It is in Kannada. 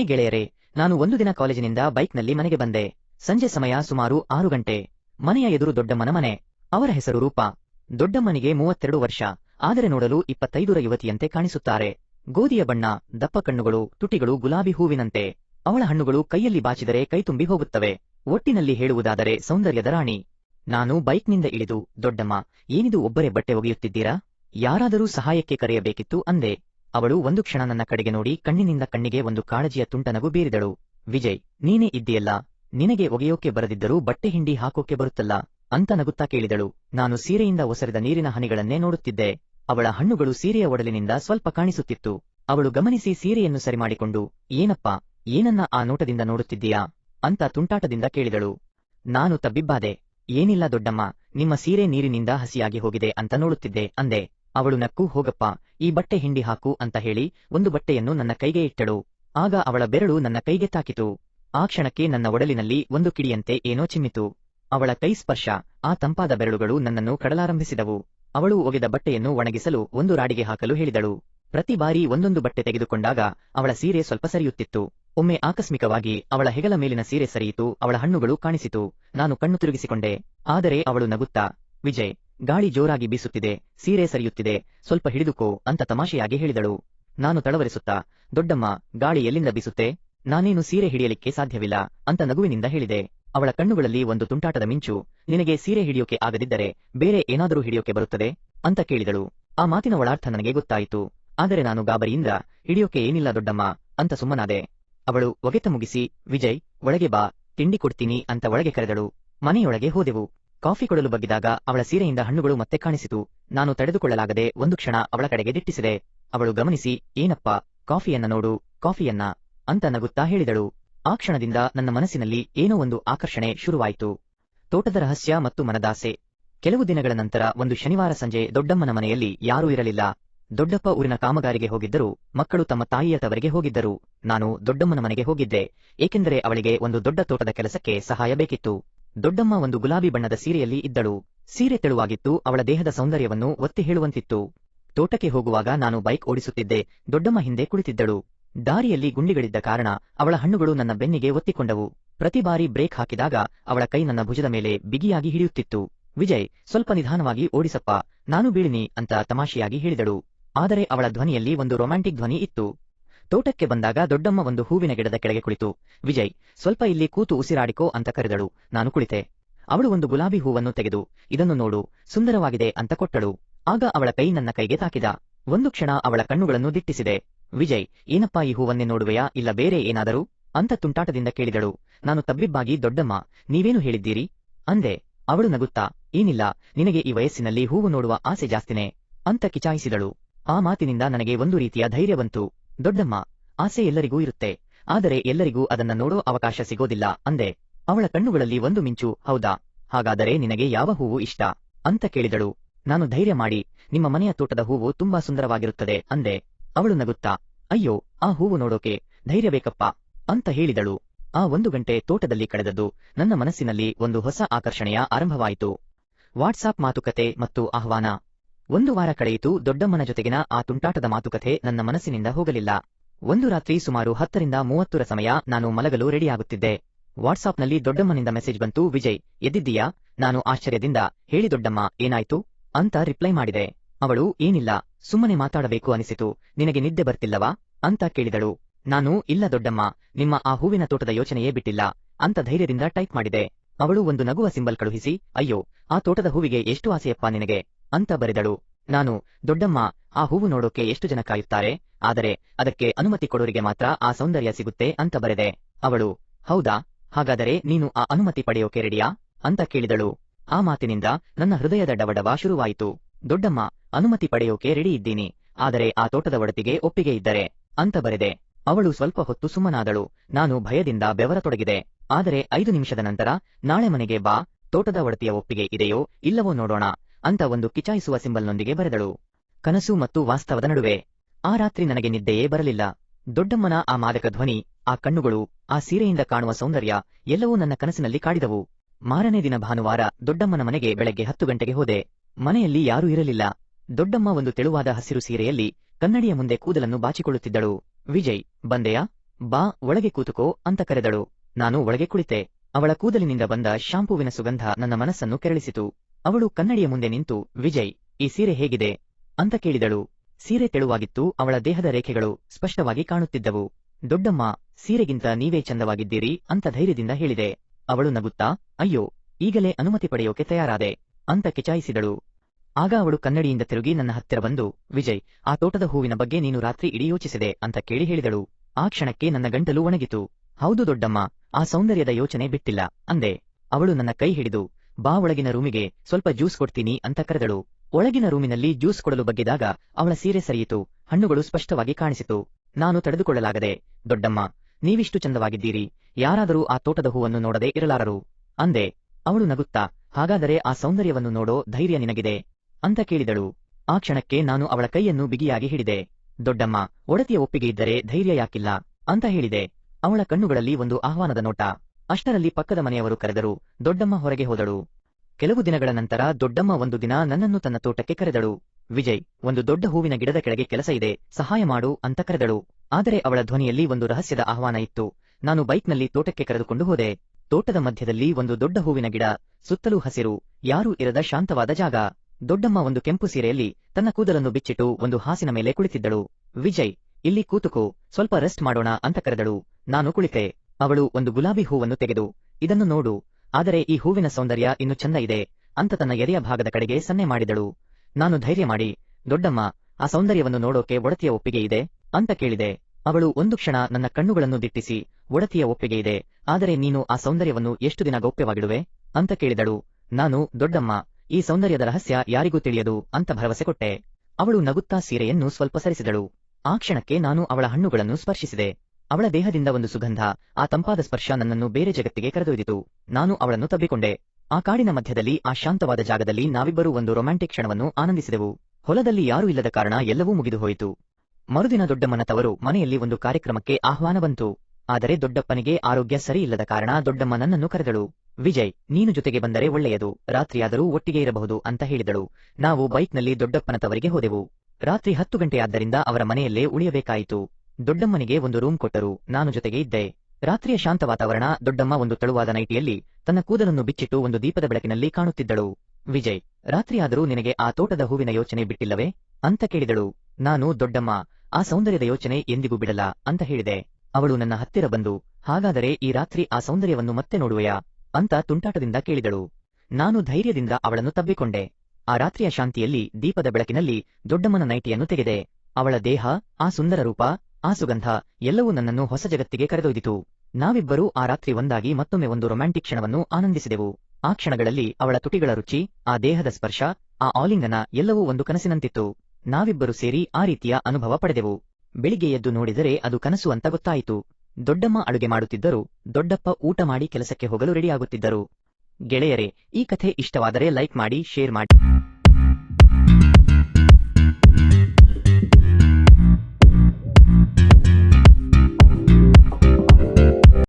ಹಾಯ್ ಗೆಳೆಯರೇ, ನಾನು ಒಂದು ದಿನ ಕಾಲೇಜಿನಿಂದ ಬೈಕ್ನಲ್ಲಿ ಮನೆಗೆ ಬಂದೆ. ಸಂಜೆ ಸಮಯ ಸುಮಾರು ಆರು ಗಂಟೆ. ಮನೆಯ ಎದುರು ದೊಡ್ಡಮ್ಮನ ಮನೆ. ಅವರ ಹೆಸರು ರೂಪ. ದೊಡ್ಡಮ್ಮನಿಗೆ ಮೂವತ್ತೆರಡು ವರ್ಷ. ಆದರೆ ನೋಡಲು ಇಪ್ಪತ್ತೈದರ ಯುವತಿಯಂತೆ ಕಾಣಿಸುತ್ತಾರೆ. ಗೋಧಿಯ ಬಣ್ಣ, ದಪ್ಪ ಕಣ್ಣುಗಳು, ತುಟಿಗಳು ಗುಲಾಬಿ ಹೂವಿನಂತೆ. ಅವಳ ಹಣ್ಣುಗಳು ಕೈಯಲ್ಲಿ ಬಾಚಿದರೆ ಕೈತುಂಬಿ ಹೋಗುತ್ತವೆ. ಒಟ್ಟಿನಲ್ಲಿ ಹೇಳುವುದಾದರೆ ಸೌಂದರ್ಯದ ರಾಣಿ. ನಾನು ಬೈಕ್ನಿಂದ ಇಳಿದು, ದೊಡ್ಡಮ್ಮ, ಏನಿದು ಒಬ್ಬರೇ ಬಟ್ಟೆ ಒಗೆಯುತ್ತಿದ್ದೀರಾ? ಯಾರಾದರೂ ಸಹಾಯಕ್ಕೆ ಕರೆಯಬೇಕಿತ್ತು ಅಂದೆ. ಅವಳು ಒಂದು ಕ್ಷಣ ನನ್ನ ಕಡೆಗೆ ನೋಡಿ ಕಣ್ಣಿನಿಂದ ಕಣ್ಣಿಗೆ ಒಂದು ಕಾಳಜಿಯ ತುಂಟನಗು ಬೀರಿದಳು. ವಿಜಯ್, ನೀನೇ ಇದ್ದೀಯಲ್ಲ? ನಿನಗೆ ಒಗೆಯೋಕೆ ಬರದಿದ್ದರೂ ಬಟ್ಟೆ ಹಿಂಡಿ ಹಾಕೋಕೆ ಬರುತ್ತಲ್ಲ? ಅಂತ ನಗುತ್ತಾ ಕೇಳಿದಳು. ನಾನು ಸೀರೆಯಿಂದ ಒಸರಿದ ನೀರಿನ ಹನಿಗಳನ್ನೇ ನೋಡುತ್ತಿದ್ದೆ. ಅವಳ ಹಣ್ಣುಗಳು ಸೀರೆಯ ಒಡಲಿನಿಂದ ಸ್ವಲ್ಪ ಕಾಣಿಸುತ್ತಿತ್ತು. ಅವಳು ಗಮನಿಸಿ ಸೀರೆಯನ್ನು ಸರಿಮಾಡಿಕೊಂಡು, ಏನಪ್ಪಾ, ಏನನ್ನ ಆ ನೋಟದಿಂದ ನೋಡುತ್ತಿದ್ದೀಯಾ? ಅಂತ ತುಂಟಾಟದಿಂದ ಕೇಳಿದಳು. ನಾನು ತಬ್ಬಿಬ್ಬಾದೆ, ಏನಿಲ್ಲ ದೊಡ್ಡಮ್ಮ, ನಿಮ್ಮ ಸೀರೆ ನೀರಿನಿಂದ ಹಸಿಯಾಗಿ ಹೋಗಿದೆ ಅಂತ ನೋಡುತ್ತಿದ್ದೆ, ಅಂದೆ. ಅವಳು ನಕ್ಕು, ಹೋಗಪ್ಪ, ಈ ಬಟ್ಟೆ ಹಿಂಡಿ ಹಾಕು ಅಂತ ಹೇಳಿ ಒಂದು ಬಟ್ಟೆಯನ್ನು ನನ್ನ ಕೈಗೆ ಇಟ್ಟಳು. ಆಗ ಅವಳ ಬೆರಳು ನನ್ನ ಕೈಗೆ ತಾಕಿತು. ಆ ಕ್ಷಣಕ್ಕೆ ನನ್ನ ಒಡಲಿನಲ್ಲಿ ಒಂದು ಕಿಡಿಯಂತೆ ಏನೋ ಚಿಮ್ಮಿತು. ಅವಳ ಕೈ ಸ್ಪರ್ಶ, ಆ ತಂಪಾದ ಬೆರಳುಗಳು ನನ್ನನ್ನು ಕಡಲಾರಂಭಿಸಿದವು. ಅವಳು ಒಗೆದ ಬಟ್ಟೆಯನ್ನು ಒಣಗಿಸಲು ಒಂದು ರಾಡಿಗೆ ಹಾಕಲು ಹೇಳಿದಳು. ಪ್ರತಿ ಬಾರಿ ಒಂದೊಂದು ಬಟ್ಟೆ ತೆಗೆದುಕೊಂಡಾಗ ಅವಳ ಸೀರೆ ಸ್ವಲ್ಪ ಸರಿಯುತ್ತಿತ್ತು. ಒಮ್ಮೆ ಆಕಸ್ಮಿಕವಾಗಿ ಅವಳ ಹೆಗಲ ಮೇಲಿನ ಸೀರೆ ಸರಿಯಿತು, ಅವಳ ಹಣ್ಣುಗಳು ಕಾಣಿಸಿತು. ನಾನು ಕಣ್ಣು ತಿರುಗಿಸಿಕೊಂಡೆ, ಆದರೆ ಅವಳು ನಗುತ್ತಾ, ವಿಜಯ್ ಗಾಳಿ ಜೋರಾಗಿ ಬೀಸುತ್ತಿದೆ, ಸೀರೆ ಸರಿಯುತ್ತಿದೆ, ಸ್ವಲ್ಪ ಹಿಡಿದುಕೋ ಅಂತ ತಮಾಷೆಯಾಗಿ ಹೇಳಿದಳು. ನಾನು ತಳವರಿಸುತ್ತಾ, ದೊಡ್ಡಮ್ಮ, ಗಾಳಿ ಎಲ್ಲಿಂದ ಬೀಸುತ್ತೆ? ನಾನೇನು ಸೀರೆ ಹಿಡಿಯಲಿಕ್ಕೆ ಸಾಧ್ಯವಿಲ್ಲ ಅಂತ ನಗುವಿನಿಂದ ಹೇಳಿದೆ. ಅವಳ ಕಣ್ಣುಗಳಲ್ಲಿ ಒಂದು ತುಂಟಾಟದ ಮಿಂಚು, ನಿನಗೆ ಸೀರೆ ಹಿಡಿಯೋಕೆ ಆಗದಿದ್ದರೆ ಬೇರೆ ಏನಾದರೂ ಹಿಡಿಯೋಕೆ ಬರುತ್ತದೆ? ಅಂತ ಕೇಳಿದಳು. ಆ ಮಾತಿನ ಒಳಾರ್ಥ ನನಗೆ ಗೊತ್ತಾಯಿತು. ಆದರೆ ನಾನು ಗಾಬರಿಯಿಂದ ಹಿಡಿಯೋಕೆ ಏನಿಲ್ಲ ದೊಡ್ಡಮ್ಮ ಅಂತ ಸುಮ್ಮನಾದೆ. ಅವಳು ಒಗೆತ ಮುಗಿಸಿ, ವಿಜಯ್, ಒಳಗೆ ಬಾ, ತಿಂಡಿ ಕೊಡ್ತೀನಿ ಅಂತ ಒಳಗೆ ಕರೆದಳು. ಮನೆಯೊಳಗೆ ಹೋದೆವು. ಕಾಫಿ ಕೊಡಲು ಬಗ್ಗಿದಾಗ ಅವಳ ಸೀರೆಯಿಂದ ಹಣ್ಣುಗಳು ಮತ್ತೆ ಕಾಣಿಸಿತು. ನಾನು ತಡೆದುಕೊಳ್ಳಲಾಗದೆ ಒಂದು ಕ್ಷಣ ಅವಳ ಕಡೆಗೆ ದಿಟ್ಟಿಸಿದೆ. ಅವಳು ಗಮನಿಸಿ, ಏನಪ್ಪ, ಕಾಫಿಯನ್ನ ನೋಡು, ಕಾಫಿಯನ್ನ ಅಂತ ನಗುತ್ತಾ ಹೇಳಿದಳು. ಆ ಕ್ಷಣದಿಂದ ನನ್ನ ಮನಸ್ಸಿನಲ್ಲಿ ಏನೋ ಒಂದು ಆಕರ್ಷಣೆ ಶುರುವಾಯಿತು. ತೋಟದ ರಹಸ್ಯ ಮತ್ತು ಮನದಾಸೆ. ಕೆಲವು ದಿನಗಳ ನಂತರ ಒಂದು ಶನಿವಾರ ಸಂಜೆ ದೊಡ್ಡಮ್ಮನ ಮನೆಯಲ್ಲಿ ಯಾರೂ ಇರಲಿಲ್ಲ. ದೊಡ್ಡಪ್ಪ ಊರಿನ ಕಾಮಗಾರಿಗೆ ಹೋಗಿದ್ದರು, ಮಕ್ಕಳು ತಮ್ಮ ತಾಯಿಯ ತವರಿಗೆ ಹೋಗಿದ್ದರು. ನಾನು ದೊಡ್ಡಮ್ಮನ ಮನೆಗೆ ಹೋಗಿದ್ದೆ, ಏಕೆಂದರೆ ಅವಳಿಗೆ ಒಂದು ದೊಡ್ಡ ತೋಟದ ಕೆಲಸಕ್ಕೆ ಸಹಾಯ ಬೇಕಿತ್ತು. ದೊಡ್ಡಮ್ಮ ಒಂದು ಗುಲಾಬಿ ಬಣ್ಣದ ಸೀರೆಯಲ್ಲಿ ಇದ್ದಳು. ಸೀರೆ ತೆಳುವಾಗಿತ್ತು, ಅವಳ ದೇಹದ ಸೌಂದರ್ಯವನ್ನು ಒತ್ತಿ ಹೇಳುವಂತಿತ್ತು. ತೋಟಕ್ಕೆ ಹೋಗುವಾಗ ನಾನು ಬೈಕ್ ಓಡಿಸುತ್ತಿದ್ದೆ, ದೊಡ್ಡಮ್ಮ ಹಿಂದೆ ಕುಳಿತಿದ್ದಳು. ದಾರಿಯಲ್ಲಿ ಗುಂಡಿಗಳಿದ್ದ ಕಾರಣ ಅವಳ ಹಣ್ಣುಗಳು ನನ್ನ ಬೆನ್ನಿಗೆ ಒತ್ತಿಕೊಂಡವು. ಪ್ರತಿ ಬಾರಿ ಬ್ರೇಕ್ ಹಾಕಿದಾಗ ಅವಳ ಕೈ ನನ್ನ ಭುಜದ ಮೇಲೆ ಬಿಗಿಯಾಗಿ ಹಿಡಿಯುತ್ತಿತ್ತು. ವಿಜಯ್, ಸ್ವಲ್ಪ ನಿಧಾನವಾಗಿ ಓಡಿಸಪ್ಪ, ನಾನು ಬೀಳಿನಿ, ಅಂತ ತಮಾಷೆಯಾಗಿ ಹೇಳಿದಳು. ಆದರೆ ಅವಳ ಧ್ವನಿಯಲ್ಲಿ ಒಂದು ರೊಮ್ಯಾಂಟಿಕ್ ಧ್ವನಿ ಇತ್ತು. ತೋಟಕ್ಕೆ ಬಂದಾಗ ದೊಡ್ಡಮ್ಮ ಒಂದು ಹೂವಿನ ಗಿಡದ ಕೆಳಗೆ ಕುಳಿತು, ವಿಜಯ್, ಸ್ವಲ್ಪ ಇಲ್ಲಿ ಕೂತು ಉಸಿರಾಡಿಕೋ ಅಂತ ಕರೆದಳು. ನಾನು ಕುಳಿತೆ. ಅವಳು ಒಂದು ಗುಲಾಬಿ ಹೂವನ್ನು ತೆಗೆದು, ಇದನ್ನು ನೋಡು, ಸುಂದರವಾಗಿದೆ ಅಂತ ಕೊಟ್ಟಳು. ಆಗ ಅವಳ ಕೈ ನನ್ನ ಕೈಗೆ ತಾಕಿದ. ಒಂದು ಕ್ಷಣ ಅವಳ ಕಣ್ಣುಗಳನ್ನು ದಿಟ್ಟಿಸಿದೆ. ವಿಜಯ್, ಏನಪ್ಪಾ ಈ ಹೂವನ್ನೇ ನೋಡುವೆಯಾ? ಇಲ್ಲ ಬೇರೆ ಏನಾದರೂ? ಅಂತ ತುಂಟಾಟದಿಂದ ಕೇಳಿದಳು. ನಾನು ತಬ್ಬಿಬ್ಬಾಗಿ ದೊಡ್ಡಮ್ಮ, ನೀವೇನು ಹೇಳಿದ್ದೀರಿ? ಅಂದೆ. ಅವಳು ನಗುತ್ತಾ, ಏನಿಲ್ಲ, ನಿನಗೆ ಈ ವಯಸ್ಸಿನಲ್ಲಿ ಹೂವು ನೋಡುವ ಆಸೆ ಜಾಸ್ತಿನೇ? ಅಂತ ಕಿಚಾಯಿಸಿದಳು. ಆ ಮಾತಿನಿಂದ ನನಗೆ ಒಂದು ರೀತಿಯ ಧೈರ್ಯ ಬಂತು. ದೊಡ್ಡಮ್ಮ, ಆಸೆ ಎಲ್ಲರಿಗೂ ಇರುತ್ತೆ. ಆದರೆ ಎಲ್ಲರಿಗೂ ಅದನ್ನ ನೋಡೋ ಅವಕಾಶ ಸಿಗೋದಿಲ್ಲ. ಅಂದೆ, ಅವಳ ಕಣ್ಣುಗಳಲ್ಲಿ ಒಂದು ಮಿಂಚು, ಹೌದಾ? ಹಾಗಾದರೆ ನಿನಗೆ ಯಾವ ಹೂವು ಇಷ್ಟ? ಅಂತ ಕೇಳಿದಳು. ನಾನು ಧೈರ್ಯ ಮಾಡಿ, ನಿಮ್ಮ ಮನೆಯ ತೋಟದ ಹೂವು ತುಂಬಾ ಸುಂದರವಾಗಿರುತ್ತದೆ, ಅಂದೆ. ಅವಳು ನಗುತ್ತಾ, ಅಯ್ಯೋ, ಆ ಹೂವು ನೋಡೋಕೆ ಧೈರ್ಯ ಬೇಕಪ್ಪ ಅಂತ ಹೇಳಿದಳು. ಆ ಒಂದು ಗಂಟೆ ತೋಟದಲ್ಲಿ ಕಳೆದದ್ದು, ನನ್ನ ಮನಸ್ಸಿನಲ್ಲಿ ಒಂದು ಹೊಸ ಆಕರ್ಷಣೆಯ ಆರಂಭವಾಯಿತು. ವಾಟ್ಸಾಪ್ ಮಾತುಕತೆ ಮತ್ತು ಆಹ್ವಾನ. ಒಂದು ವಾರ ಕಳೆಯಿತು, ದೊಡ್ಡಮ್ಮನ ಜೊತೆಗಿನ ಆ ತುಂಟಾಟದ ಮಾತುಕತೆ ನನ್ನ ಮನಸ್ಸಿನಿಂದ ಹೋಗಲಿಲ್ಲ. ಒಂದು ರಾತ್ರಿ ಸುಮಾರು ಹತ್ತರಿಂದ ಮೂವತ್ತರ ಸಮಯ ನಾನು ಮಲಗಲು ರೆಡಿಯಾಗುತ್ತಿದ್ದೆ. ವಾಟ್ಸಾಪ್ನಲ್ಲಿ ದೊಡ್ಡಮ್ಮನಿಂದ ಮೆಸೇಜ್ ಬಂತು, ವಿಜಯ್, ಎದ್ದಿದ್ದೀಯಾ? ನಾನು ಆಶ್ಚರ್ಯದಿಂದ, ಹೇಳಿ ದೊಡ್ಡಮ್ಮ, ಏನಾಯ್ತು? ಅಂತ ರಿಪ್ಲೈ ಮಾಡಿದೆ. ಅವಳು, ಏನಿಲ್ಲ, ಸುಮ್ಮನೆ ಮಾತಾಡಬೇಕು ಅನಿಸಿತು. ನಿನಗೆ ನಿದ್ದೆ ಬರ್ತಿಲ್ಲವಾ? ಅಂತ ಕೇಳಿದಳು. ನಾನು, ಇಲ್ಲ ದೊಡ್ಡಮ್ಮ, ನಿಮ್ಮ ಆ ಹೂವಿನ ತೋಟದ ಯೋಚನೆಯೇ ಬಿಟ್ಟಿಲ್ಲ, ಅಂತ ಧೈರ್ಯದಿಂದ ಟೈಪ್ ಮಾಡಿದೆ. ಅವಳು ಒಂದು ನಗುವ ಸಿಂಬಲ್ ಕಳುಹಿಸಿ, ಅಯ್ಯೋ, ಆ ತೋಟದ ಹೂವಿಗೆ ಎಷ್ಟು ಆಸೆಯಪ್ಪ ನಿನಗೆ? ಅಂತ ಬರೆದಳು. ನಾನು ದೊಡ್ಡಮ್ಮ, ಆ ಹೂವು ನೋಡೋಕೆ ಎಷ್ಟು ಜನ ಕಾಯುತ್ತಾರೆ? ಆದರೆ ಅದಕ್ಕೆ ಅನುಮತಿ ಕೊಡೋರಿಗೆ ಮಾತ್ರ ಆ ಸೌಂದರ್ಯ ಸಿಗುತ್ತೆ ಅಂತ ಬರೆದೆ. ಅವಳು, ಹೌದಾ? ಹಾಗಾದರೆ ನೀನು ಆ ಅನುಮತಿ ಪಡೆಯೋಕೆ ರೆಡಿಯಾ? ಅಂತ ಕೇಳಿದಳು. ಆ ಮಾತಿನಿಂದ ನನ್ನ ಹೃದಯದ ಡವಡವ ಶುರುವಾಯಿತು. ದೊಡ್ಡಮ್ಮ, ಅನುಮತಿ ಪಡೆಯೋಕೆ ರೆಡಿ ಇದ್ದೀನಿ. ಆದರೆ ಆ ತೋಟದ ಒಡತಿಗೆ ಒಪ್ಪಿಗೆ ಇದ್ದರೆ? ಅಂತ ಬರೆದೆ. ಅವಳು ಸ್ವಲ್ಪ ಹೊತ್ತು ಸುಮ್ಮನಾದಳು. ನಾನು ಭಯದಿಂದ ಬೆವರತೊಡಗಿದೆ. ಆದರೆ ಐದು ನಿಮಿಷದ ನಂತರ ನಾಳೆ ಮನೆಗೆ ಬಾ. ತೋಟದ ಒಡತಿಯ ಒಪ್ಪಿಗೆ ಇದೆಯೋ ಇಲ್ಲವೋ ನೋಡೋಣ. ಅಂತ ಒಂದು ಕಿಚಾಯಿಸುವ ಸಿಂಬಲ್ನೊಂದಿಗೆ ಬರೆದಳು. ಕನಸು ಮತ್ತು ವಾಸ್ತವದ ನಡುವೆ. ಆ ರಾತ್ರಿ ನನಗೆ ನಿದ್ದೆಯೇ ಬರಲಿಲ್ಲ. ದೊಡ್ಡಮ್ಮನ, ಆ ಮಾದಕ ಧ್ವನಿ, ಆ ಕಣ್ಣುಗಳು, ಆ ಸೀರೆಯಿಂದ ಕಾಣುವ ಸೌಂದರ್ಯ ಎಲ್ಲವೂ ನನ್ನ ಕನಸಿನಲ್ಲಿ ಕಾಡಿದವು. ಮಾರನೇ ದಿನ ಭಾನುವಾರ ದೊಡ್ಡಮ್ಮನ ಮನೆಗೆ ಬೆಳಗ್ಗೆ ಹತ್ತು ಗಂಟೆಗೆ ಹೋದೆ. ಮನೆಯಲ್ಲಿ ಯಾರೂ ಇರಲಿಲ್ಲ. ದೊಡ್ಡಮ್ಮ ಒಂದು ತೆಳುವಾದ ಹಸಿರು ಸೀರೆಯಲ್ಲಿ ಕನ್ನಡಿಯ ಮುಂದೆ ಕೂದಲನ್ನು ಬಾಚಿಕೊಳ್ಳುತ್ತಿದ್ದಳು. ವಿಜಯ್, ಬಂದೆಯಾ? ಬಾ, ಒಳಗೆ ಕೂತುಕೋ ಅಂತ ಕರೆದಳು. ನಾನು ಒಳಗೆ ಕುಳಿತೆ. ಅವಳ ಕೂದಲಿನಿಂದ ಬಂದ ಶಾಂಪೂವಿನ ಸುಗಂಧ ನನ್ನ ಮನಸ್ಸನ್ನು ಕೆರಳಿಸಿತು. ಅವಳು ಕನ್ನಡಿಯ ಮುಂದೆ ನಿಂತು, ವಿಜಯ್, ಈ ಸೀರೆ ಹೇಗಿದೆ? ಅಂತ ಕೇಳಿದಳು. ಸೀರೆ ತೆಳುವಾಗಿತ್ತು, ಅವಳ ದೇಹದ ರೇಖೆಗಳು ಸ್ಪಷ್ಟವಾಗಿ ಕಾಣುತ್ತಿದ್ದವು. ದೊಡ್ಡಮ್ಮ, ಸೀರೆಗಿಂತ ನೀವೇ ಚಂದವಾಗಿದ್ದೀರಿ ಅಂತ ಧೈರ್ಯದಿಂದ ಹೇಳಿದೆ. ಅವಳು ನಗುತ್ತಾ, ಅಯ್ಯೋ, ಈಗಲೇ ಅನುಮತಿ ಪಡೆಯೋಕೆ ತಯಾರಾದೆ, ಅಂತ ಕಿಚಾಯಿಸಿದಳು. ಆಗ ಅವಳು ಕನ್ನಡಿಯಿಂದ ತಿರುಗಿ ನನ್ನ ಹತ್ತಿರ ಬಂದು, ವಿಜಯ್, ಆ ತೋಟದ ಹೂವಿನ ಬಗ್ಗೆ ನೀನು ರಾತ್ರಿ ಇಡೀ ಯೋಚಿಸಿದೆ ಅಂತ ಕೇಳಿ ಹೇಳಿದಳು. ಆ ಕ್ಷಣಕ್ಕೆ ನನ್ನ ಗಂಟಲು ಒಣಗಿತು. ಹೌದು ದೊಡ್ಡಮ್ಮ, ಆ ಸೌಂದರ್ಯದ ಯೋಚನೆ ಬಿಟ್ಟಿಲ್ಲ, ಅಂದೆ. ಅವಳು ನನ್ನ ಕೈ ಹಿಡಿದು ಬಾ ಒಳಗಿನ ರೂಮಿಗೆ ಸ್ವಲ್ಪ ಜ್ಯೂಸ್ ಕೊಡ್ತೀನಿ ಅಂತ ಕರೆದಳು. ಒಳಗಿನ ರೂಮಿನಲ್ಲಿ ಜ್ಯೂಸ್ ಕೊಡಲು ಬಗ್ಗಿದಾಗ ಅವಳ ಸೀರೆ ಸರಿಯಿತು, ಹಣ್ಣುಗಳು ಸ್ಪಷ್ಟವಾಗಿ ಕಾಣಿಸಿತು. ನಾನು ತಡೆದುಕೊಳ್ಳಲಾಗದೆ, ದೊಡ್ಡಮ್ಮ, ನೀವಿಷ್ಟು ಚಂದವಾಗಿದ್ದೀರಿ, ಯಾರಾದರೂ ಆ ತೋಟದ ಹೂವನ್ನು ನೋಡದೆ ಇರಲಾರರು. ಅಂದೆ. ಅವಳು ನಗುತ್ತಾ, ಹಾಗಾದರೆ ಆ ಸೌಂದರ್ಯವನ್ನು ನೋಡೋ ಧೈರ್ಯ ನಿನಗಿದೆ? ಅಂತ ಕೇಳಿದಳು. ಆ ಕ್ಷಣಕ್ಕೆ ನಾನು ಅವಳ ಕೈಯನ್ನು ಬಿಗಿಯಾಗಿ ಹಿಡಿದೆ. ದೊಡ್ಡಮ್ಮ, ಒಡತಿಯ ಒಪ್ಪಿಗೆ ಇದ್ದರೆ ಧೈರ್ಯ ಯಾಕಿಲ್ಲ? ಅಂತ ಹೇಳಿದೆ. ಅವಳ ಕಣ್ಣುಗಳಲ್ಲಿ ಒಂದು ಆಹ್ವಾನದ ನೋಟ. ಅಷ್ಟರಲ್ಲಿ ಪಕ್ಕದ ಮನೆಯವರು ಕರೆದರು, ದೊಡ್ಡಮ್ಮ ಹೊರಗೆ ಹೋದಳು. ಕೆಲವು ದಿನಗಳ ನಂತರ ದೊಡ್ಡಮ್ಮ ಒಂದು ದಿನ ನನ್ನನ್ನು ತನ್ನ ತೋಟಕ್ಕೆ ಕರೆದಳು, ವಿಜಯ್, ಒಂದು ದೊಡ್ಡ ಹೂವಿನ ಗಿಡದ ಕೆಳಗೆ ಕೆಲಸ ಇದೆ, ಸಹಾಯ ಮಾಡು ಅಂತ ಕರೆದಳು. ಆದರೆ ಅವಳ ಧ್ವನಿಯಲ್ಲಿ ಒಂದು ರಹಸ್ಯದ ಆಹ್ವಾನ ಇತ್ತು, ನಾನು ಬೈಕ್ನಲ್ಲಿ ತೋಟಕ್ಕೆ ಕರೆದುಕೊಂಡು ಹೋದೆ. ತೋಟದ ಮಧ್ಯದಲ್ಲಿ ಒಂದು ದೊಡ್ಡ ಹೂವಿನ ಗಿಡ, ಸುತ್ತಲೂ ಹಸಿರು, ಯಾರೂ ಇರದ ಶಾಂತವಾದ ಜಾಗ. ದೊಡ್ಡಮ್ಮ ಒಂದು ಕೆಂಪು ಸೀರೆಯಲ್ಲಿ ತನ್ನ ಕೂದಲನ್ನು ಬಿಚ್ಚಿಟ್ಟು ಒಂದು ಹಾಸಿನ ಮೇಲೆ ಕುಳಿತಿದ್ದಳು. ವಿಜಯ್, ಇಲ್ಲಿ ಕೂತುಕೋ, ಸ್ವಲ್ಪ ರೆಸ್ಟ್ ಮಾಡೋಣ ಅಂತ ಕರೆದಳು. ನಾನು ಕುಳಿತೆ. ಅವಳು ಒಂದು ಗುಲಾಬಿ ಹೂವನ್ನು ತೆಗೆದು, ಇದನ್ನು ನೋಡು, ಆದರೆ ಈ ಹೂವಿನ ಸೌಂದರ್ಯ ಇನ್ನು ಚೆಂದ ಇದೆ, ಅಂತ ತನ್ನ ಎರೆಯ ಭಾಗದ ಕಡೆಗೆ ಸನ್ನೆ ಮಾಡಿದಳು. ನಾನು ಧೈರ್ಯ ಮಾಡಿ, ದೊಡ್ಡಮ್ಮ, ಆ ಸೌಂದರ್ಯವನ್ನು ನೋಡೋಕೆ ಒಡತಿಯ ಒಪ್ಪಿಗೆ ಇದೆ, ಅಂತ ಕೇಳಿದೆ. ಅವಳು ಒಂದು ಕ್ಷಣ ನನ್ನ ಕಣ್ಣುಗಳನ್ನು ದಿಟ್ಟಿಸಿ, ಒಡತಿಯ ಒಪ್ಪಿಗೆ ಇದೆ, ಆದರೆ ನೀನು ಆ ಸೌಂದರ್ಯವನ್ನು ಎಷ್ಟು ದಿನ ಗೌಪ್ಯವಾಗಿಡುವೆ? ಅಂತ ಕೇಳಿದಳು. ನಾನು, ದೊಡ್ಡಮ್ಮ, ಈ ಸೌಂದರ್ಯದ ರಹಸ್ಯ ಯಾರಿಗೂ ತಿಳಿಯದು, ಅಂತ ಭರವಸೆ ಕೊಟ್ಟೆ. ಅವಳು ನಗುತ್ತಾ ಸೀರೆಯನ್ನು ಸ್ವಲ್ಪ ಸರಿಸಿದಳು. ಆ ಕ್ಷಣಕ್ಕೆ ನಾನು ಅವಳ ಹಣ್ಣುಗಳನ್ನು ಸ್ಪರ್ಶಿಸಿದೆ. ಅವಳ ದೇಹದಿಂದ ಒಂದು ಸುಗಂಧ, ಆ ತಂಪಾದ ಸ್ಪರ್ಶ ನನ್ನನ್ನು ಬೇರೆ ಜಗತ್ತಿಗೆ ಕರೆದೊಯ್ದಿತು. ನಾನು ಅವಳನ್ನು ತಬ್ಬಿಕೊಂಡೆ. ಆ ಕಾಡಿನ ಮಧ್ಯದಲ್ಲಿ, ಆ ಶಾಂತವಾದ ಜಾಗದಲ್ಲಿ ನಾವಿಬ್ಬರೂ ಒಂದು ರೊಮ್ಯಾಂಟಿಕ್ ಕ್ಷಣವನ್ನು ಆನಂದಿಸಿದೆವು. ಹೊಲದಲ್ಲಿ ಯಾರೂ ಇಲ್ಲದ ಕಾರಣ ಎಲ್ಲವೂ ಮುಗಿದು ಹೋಯಿತು. ಮರುದಿನ ದೊಡ್ಡಮ್ಮನ ತವರು ಮನೆಯಲ್ಲಿ ಒಂದು ಕಾರ್ಯಕ್ರಮಕ್ಕೆ ಆಹ್ವಾನ ಬಂತು. ಆದರೆ ದೊಡ್ಡಪ್ಪನಿಗೆ ಆರೋಗ್ಯ ಸರಿಯಿಲ್ಲದ ಕಾರಣ ದೊಡ್ಡಮ್ಮ ನನ್ನನ್ನು ಕರೆದಳು. ವಿಜಯ್, ನೀನು ಜೊತೆಗೆ ಬಂದರೆ ಒಳ್ಳೆಯದು. ರಾತ್ರಿಯಾದರೂ ಒಟ್ಟಿಗೆ ಇರಬಹುದು ಅಂತ ಹೇಳಿದಳು. ನಾವು ಬೈಕ್ನಲ್ಲಿ ದೊಡ್ಡಪ್ಪನ ತವರಿಗೆ ಹೋದೆವು. ರಾತ್ರಿ ಹತ್ತು ಗಂಟೆಯಾದ್ದರಿಂದ ಅವರ ಮನೆಯಲ್ಲೇ ಉಳಿಯಬೇಕಾಯಿತು. ದೊಡ್ಡಮ್ಮನಿಗೆ ಒಂದು ರೂಮ್ ಕೊಟ್ಟರು. ನಾನು ಜೊತೆಗೆ ಇದ್ದೆ. ರಾತ್ರಿಯ ಶಾಂತ ವಾತಾವರಣ, ದೊಡ್ಡಮ್ಮ ಒಂದು ತಳುವಾದ ನೈಟಿಯಲ್ಲಿ ತನ್ನ ಕೂದಲನ್ನು ಬಿಚ್ಚಿಟ್ಟು ಒಂದು ದೀಪದ ಬೆಳಕಿನಲ್ಲಿ ಕಾಣುತ್ತಿದ್ದಳು. ವಿಜಯ್, ರಾತ್ರಿಯಾದರೂ ನಿನಗೆ ಆ ತೋಟದ ಹೂವಿನ ಯೋಚನೆ ಬಿಟ್ಟಿಲ್ಲವೇ? ಅಂತ ಕೇಳಿದಳು. ನಾನು, ದೊಡ್ಡಮ್ಮ, ಆ ಸೌಂದರ್ಯದ ಯೋಚನೆ ಎಂದಿಗೂ ಬಿಡಲ್ಲ ಅಂತ ಹೇಳಿದೆ. ಅವಳು ನನ್ನ ಹತ್ತಿರ ಬಂದು, ಹಾಗಾದರೆ ಈ ರಾತ್ರಿ ಆ ಸೌಂದರ್ಯವನ್ನು ಮತ್ತೆ ನೋಡುವೆಯಾ? ಅಂತ ತುಂಟಾಟದಿಂದ ಕೇಳಿದಳು. ನಾನು ಧೈರ್ಯದಿಂದ ಅವಳನ್ನು ತಬ್ಬಿಕೊಂಡೆ. ಆ ರಾತ್ರಿಯ ಶಾಂತಿಯಲ್ಲಿ ದೀಪದ ಬೆಳಕಿನಲ್ಲಿ ದೊಡ್ಡಮ್ಮನ ನೈಟಿಯನ್ನು ತೆಗೆದೆ. ಅವಳ ದೇಹ, ಆ ಸುಂದರ ರೂಪ ಆ ಸುಗಂಧ ಎಲ್ಲವೂ ನನ್ನನ್ನು ಹೊಸ ಜಗತ್ತಿಗೆ ಕರೆದೊಯ್ದಿತು. ನಾವಿಬ್ಬರೂ ಆ ರಾತ್ರಿ ಒಂದಾಗಿ ಮತ್ತೊಮ್ಮೆ ಒಂದು ರೊಮ್ಯಾಂಟಿಕ್ ಕ್ಷಣವನ್ನು ಆನಂದಿಸಿದೆವು. ಆ ಕ್ಷಣಗಳಲ್ಲಿ ಅವಳ ತುಟಿಗಳ ರುಚಿ, ಆ ದೇಹದ ಸ್ಪರ್ಶ, ಆ ಆಲಿಂಗನ ಎಲ್ಲವೂ ಒಂದು ಕನಸಿನಂತಿತ್ತು. ನಾವಿಬ್ಬರು ಸೇರಿ ಆ ರೀತಿಯ ಅನುಭವ ಪಡೆದೆವು. ಬೆಳಿಗ್ಗೆ ಎದ್ದು ನೋಡಿದರೆ ಅದು ಕನಸು ಅಂತ ಗೊತ್ತಾಯಿತು. ದೊಡ್ಡಮ್ಮ ಅಡುಗೆ ಮಾಡುತ್ತಿದ್ದರು, ದೊಡ್ಡಪ್ಪ ಊಟ ಮಾಡಿ ಕೆಲಸಕ್ಕೆ ಹೋಗಲು ರೆಡಿಯಾಗುತ್ತಿದ್ದರು. ಗೆಳೆಯರೇ, ಈ ಕಥೆ ಇಷ್ಟವಾದರೆ ಲೈಕ್ ಮಾಡಿ, ಶೇರ್ ಮಾಡಿ.